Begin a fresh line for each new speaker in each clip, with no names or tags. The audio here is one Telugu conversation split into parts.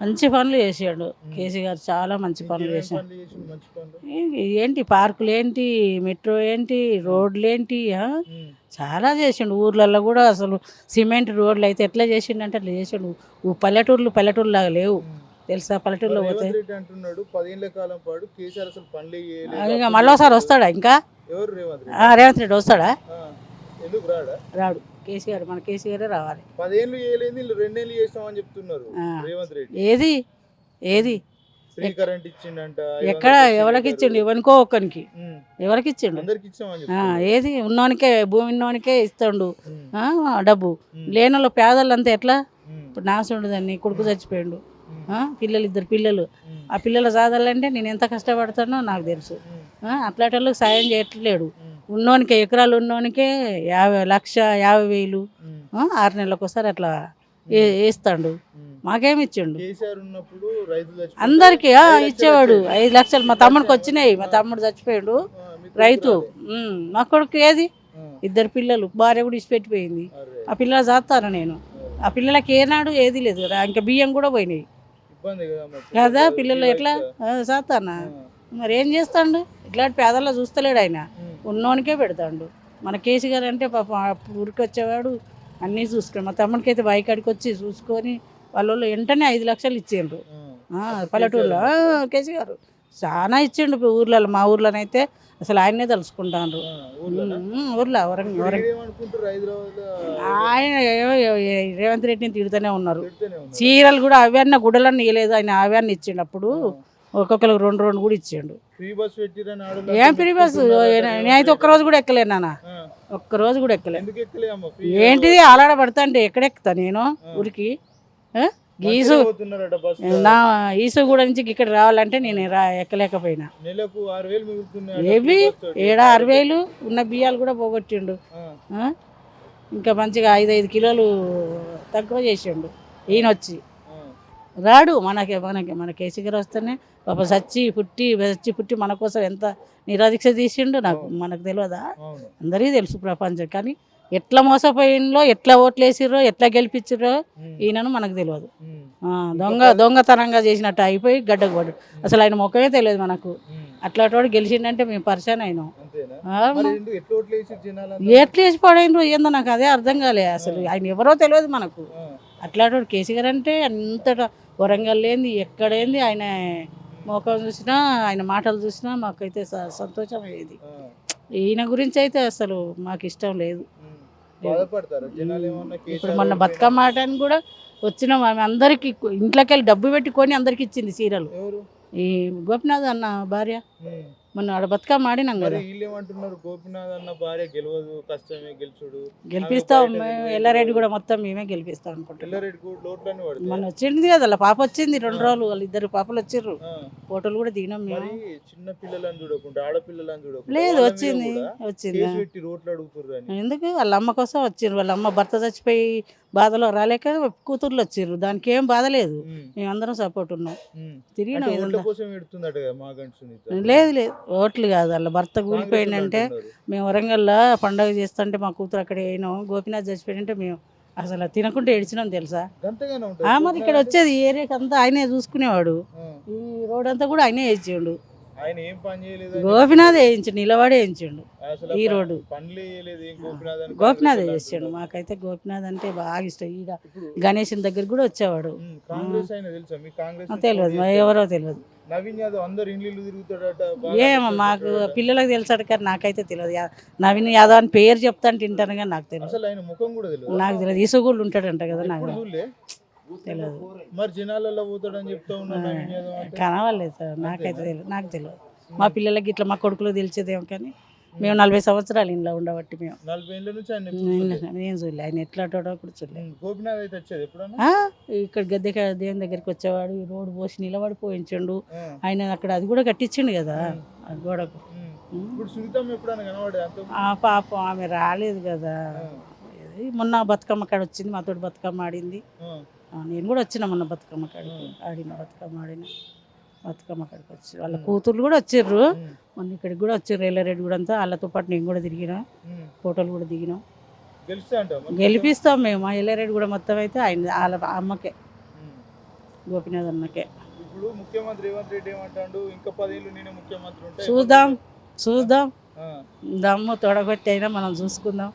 మంచి పనులు చేసాడు. కేసీ గారు చాలా మంచి పనులు చేశాడు ఏంటి పార్కులు ఏంటి మెట్రో ఏంటి రోడ్లు ఏంటి చాలా చేసిండు. ఊర్లలో కూడా అసలు సిమెంట్ రోడ్లు అయితే ఎట్లా చేసిండంటే అట్లా చేసిండు. పల్లెటూర్లు పల్లెటూరు లాగా లేవు. తెలుసా పల్లెటూరులో పోతే? ఇక మళ్ళీసారి వస్తాడా ఇంకా?
రేవంత్ రెడ్డి?
వస్తాడా?
రాడు.
కేసీఆర్ మన కేసీఆరే రావాలి.
పదేళ్ళు చేయలేదు వీళ్ళు రెండేళ్ళు చేస్తామని చెప్తున్నారు.
ఆ.
రేవంత్ రెడ్డి.
ఏది? ఏది?
ఫ్రీ కరెంట్ ఇచ్చిండంట
ఎక్కడ ఎవరికి ఇచ్చిండు? ఎవరికో ఒక్కనికి. ఎవరికి ఇచ్చిండు? ఏది? ఉన్నోనికే భూమి ఉన్నోనికే ఇస్తాడు. డబ్బు. లేనోళ్ళు పేదలంతా ఎట్లా? ఇప్పుడు నాసుండు దాన్ని కొడుకు చచ్చిపోయిండు. పిల్లలు ఇద్దరు పిల్లలు. ఆ పిల్లల సాధాలంటే నేను ఎంత కష్టపడతానో నాకు తెలుసు. అట్లాంటి వాళ్ళకి సాయం చేయట్లేడు. ఉన్నోనికే ఎకరాలు ఉన్నోనికే యాభై లక్ష యాభై వేలు ఆరు నెలలకు ఒకసారి అట్లా వేస్తాడు. మాకేమి ఇచ్చిండు. అందరికి ఇచ్చేవాడు. ఐదు లక్షలు మా తమ్ముడికి వచ్చినాయి. మా తమ్ముడు చచ్చిపోయాడు. రైతు మా కొడుకు ఏది? ఇద్దరు పిల్లలు భార్య కూడా ఇచ్చిపెట్టిపోయింది ఆ పిల్లలు చేస్తాను నేను. ఆ పిల్లలకి ఏనాడు ఏది లేదు కదా ఇంకా బియ్యం కూడా పోయినాయి.
కదా పిల్లలు
ఎట్లా?
ఆ,
మరి ఏం చేస్తాడు? ఇట్లాంటి పేదల్లో చూస్తలేడు ఆయన. ఉన్నోనికే పెడతాడు. మన కేసీ గారు అంటే పాపం ఊరికి వచ్చేవాడు అన్నీ చూసుకుని మా తమ్ముడికి అయితే బాయికాడికి వచ్చి చూసుకొని వాళ్ళ వెంటనే ఐదు లక్షలు ఇచ్చిండ్రు. పల్లెటూరులో. కేసీ గారు చాలా ఇచ్చిండు ఊర్లలో మా ఊర్లోనైతే అసలు ఆయన్నే
ఊర్లోనా?
ఊర్లో ఆయన రేవంత్ రెడ్డిని తిడుతూనే ఉన్నారు. చీరలు కూడా అవ్వన్న గుడ్డలన్నీ ఇవ్వలేదు ఆయన అవ్వన్ని ఇచ్చిండు అప్పుడు. ఒక్కొక్కరికి రెండు రెండు కూడా ఇచ్చిండు ఏం ఫ్రీ బస్సు? నేనైతే ఒక్క రోజు కూడా ఎక్కలేను నాన్న.
ఆ,
ఒక్క రోజు కూడా ఎక్కలే
ఎందుకు ఎక్కలే అమ్మ ఫ్రీ
ఏంటిది? పడతా అంటే ఎక్కడెక్కుతా నేను? ఊరికి?
బస్
నా ఈసుగూడ నుంచి ఇక్కడ రావాలంటే నేను రా ఎక్కలేకపోయినా.
ఆరు
ఏవి? ఏడా అరవై వేలు? ఉన్న బియ్యాలు కూడా పోగొట్టిండు? ఇంకా మంచిగా ఐదు ఐదు కిలోలు తక్కువ చేసిండు. ఈయన వచ్చి రాడు. మనకి మనకి మన కేసీ గారు వస్తేనే పాప సచ్చి పుట్టి సచ్చి పుట్టి మన కోసం ఎంత నిరాదీక్ష తీసిండు నాకు మనకు తెలియదా అందరికీ తెలుసు ప్రపంచం. కానీ ఎట్లా మోసపోయినలో ఎట్లా ఓట్లు వేసిర్రో ఎట్లా గెలిపించిర్రో ఈయనను మనకు తెలియదు దొంగ దొంగతనంగా చేసినట్టు అయిపోయి గడ్డకు పడు అసలు ఆయన ముఖమే తెలియదు మనకు. అట్లాంటి గెలిచిండంటే మేము పరిచయం అయినాం.
ఎట్లా వేసి
పడైనరు ఏందో నాకు అదే అర్థం కాలే అసలు. ఆయన ఎవరో తెలియదు మనకు. అట్లాంటి గారు అంటే అంతటా వరంగల్ లేని ఎక్కడేంది ఆయన ముఖం చూసినా ఆయన మాటలు చూసినా మాకైతే సంతోషం అయ్యేది ఈయన గురించి అయితే అసలు మాకు ఇష్టం లేదు ఇప్పుడు మొన్న బతుకమ్మ ఆడటానికి కూడా వచ్చినాం. ఆమె అందరికి ఇంట్లోకి వెళ్ళి డబ్బు పెట్టుకొని అందరికి ఇచ్చింది చీరలు. ఈ గోపినాథ్ అన్న భార్య. మొన్న ఆడ బతుకమ్మ ఆడినాం
మరి
కదా.
వీళ్ళు ఏమంటున్నారు గోపినాథ్ అన్న భార్య గెలవదు కష్టమే గెలుచుడు.
గెలిపిస్తాం మేము ఎల్లారెడ్డి కూడా మొత్తం మేమే గెలిపిస్తాం
ఎల్లారెడ్డి కూడా పడతాయి.
మొన్న వచ్చింది కదా వాళ్ళ పాప వచ్చింది రెండు రోజులు వాళ్ళ ఇద్దరు పాపలు వచ్చిర్రు. ఫోటోలు కూడా దిగినాం మేము.
చిన్న పిల్లలని చూడకుండా ఆడపిల్లలని చూడకుండా
లేదు వచ్చింది వచ్చింది.
రోడ్లు అడుగుతుర్రు అని.
ఎందుకు? వాళ్ళ అమ్మ కోసం వచ్చిర్రు వాళ్ళ అమ్మ భర్త చచ్చిపోయి బాధలో రాలేక కూతుర్లు వచ్చిర్రు. దానికి ఏం బాధ లేదు. మేమందరం సపోర్ట్ ఉన్నాం.
సునీత?
లేదు లేదు. ఓట్లు కాదు. వాళ్ళ భర్త కూలిపోయిందంటే. మేము వరంగల్లో పండగ చేస్తుంటే మా కూతురు అక్కడ అయినాం. గోపినాథ్ చచ్చిపోయిందంటే మేము అసలు తినకుంటే ఏడ్చినాం తెలుసా? మరి ఇక్కడ వచ్చేది ఏరియాకి అంతా ఆయనే చూసుకునేవాడు. ఈ రోడ్ అంతా కూడా ఆయనే వేయించిండు
ఆయన ఏం పని చేయలేదు
గోపినాథ్ వేయించిండు నిలబడి వేయించిండు ఈ రోడ్డు.
గోపినాథ్
చేసాడు
వాళ్ళు
మాకైతే గోపినాథ్ అంటే బాగా ఇష్టం. ఈడ గణేషన్ దగ్గర కూడా వచ్చేవాడు. తెలియదు. ఎవరో తెలియదు.
నవీన్ యాదవ్ అందరు ఇండ్లు తిరుగుతాడట
ఏమో మాకు. పిల్లలకు తెలుసాడు కానీ నాకైతే తెలియదు. నవీన్ యాదవ్ అని పేరు చెప్తాను తింటాను కానీ నాకు తెలియదు. నాకు తెలియదు. ఈసుగూళ్ళు ఉంటాడంట కదా నాకు తెలియదు
మరి జనాలలో పోతాడని చెప్తా అంటే.
కనవాలేదు సార్. నాకైతే తెలియదు నాకు తెలియదు మా పిల్లలకి ఇట్లా మా కొడుకులు తెలిసేదేమో కానీ మేము నలభై సంవత్సరాలు ఇంట్లో ఉండబట్టి మేము. నేను
చూడలే.
ఆయన ఎట్లా కూడా చూడలే.
ఉమ్, గోపినాథ్ అయితే వచ్చేది ఎప్పుడన్నా?
ఆ, ఇక్కడ గద్దె దేవుని దగ్గరికి వచ్చేవాడు ఈ రోడ్డు పోసి నిలబడి పోయించండు. ఆయన అక్కడ అది కూడా కట్టించిండు కదా ఆ గోడకు పాపం ఆమె రాలేదు కదా. మొన్న బతుకమ్మ కాడ వచ్చింది మాతోటి బతుకమ్మ ఆడింది. నేను కూడా వచ్చిన మొన్న బతుకమ్మ కాడికి ఆడిన బతుకమ్మ ఆడిన బతుకమ్మ కాడికి వచ్చి. వాళ్ళ కూతుర్లు కూడా వచ్చిర్రు
ఉమ్,
మొన్న ఇక్కడికి కూడా వచ్చారు ఎల్లారెడ్డి కూడా అంతా. వాళ్ళతో పాటు నేను కూడా తిరిగిన. ఫోటోలు కూడా దిగినాం? గెలిపిస్తాం మేము. మా ఎల్లారెడ్డి కూడా మొత్తం అయితే ఆయన వాళ్ళ అమ్మకే. గోపినాథ్ అన్నకే.
ఇప్పుడు ముఖ్యమంత్రి రేవంత్ రెడ్డి ఏమంటాడు? ఇంకా పదేళ్ళు నేనే ముఖ్యమంత్రి ఉంటే
చూద్దాం చూద్దాం. దమ్ము తొడగొట్టి అయినా మనం చూసుకుందాం.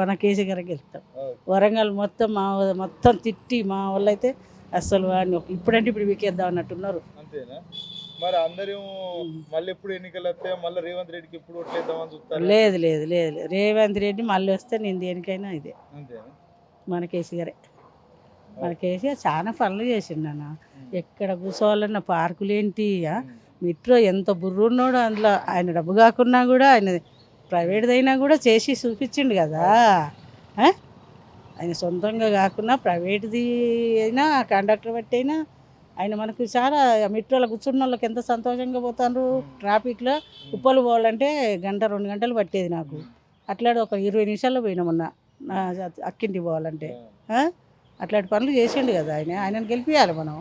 మన కేసీ గారికి వెళ్తాం. వరంగల్ మొత్తం మా మొత్తం తిట్టి మా వాళ్ళు అయితే అసలు వాడిని ఇప్పుడంటే ఇప్పుడు వీకేద్దాం అన్నట్టున్నారు.
మరి అందరూ మళ్ళీ ఎప్పుడు ఎన్నికలు వస్తే మళ్ళీ రేవంత్ రెడ్డికి ఎప్పుడు ఓట్లేద్దామని చూస్తారు?
లేదు లేదు లేదు. రేవంత్ రెడ్డి మళ్ళీ వస్తే నేను దేనికైనా ఇదే. మన కేసీఆరే. మన కేసీఆర్ చాలా పనులు చేసిండు అన్న ఎక్కడ కూర్చోవాలన్న పార్కులేంటి? మెట్రో ఎంత బుర్రున్నాడు అందులో. ఆయన డబ్బు కాకున్నా కూడా ఆయన ప్రైవేట్దైనా కూడా చేసి చూపించిండు కదా? ఆయన సొంతంగా కాకుండా ప్రైవేట్ది అయినా కండక్టర్ బట్టి అయినా ఆయన మనకు చాలా మెట్రోలో కూర్చున్న వాళ్ళకి ఎంత సంతోషంగా పోతారు ట్రాఫిక్లో. ఉప్పలు పోవాలంటే గంట రెండు గంటలు పట్టేది నాకు. అట్లాంటి ఒక ఇరవై నిమిషాల్లో పోయినామన్న నా అక్కింటికి పోవాలంటే? అట్లాంటి పనులు చేసిండు కదా ఆయన. ఆయనను గెలిపించాలి మనం.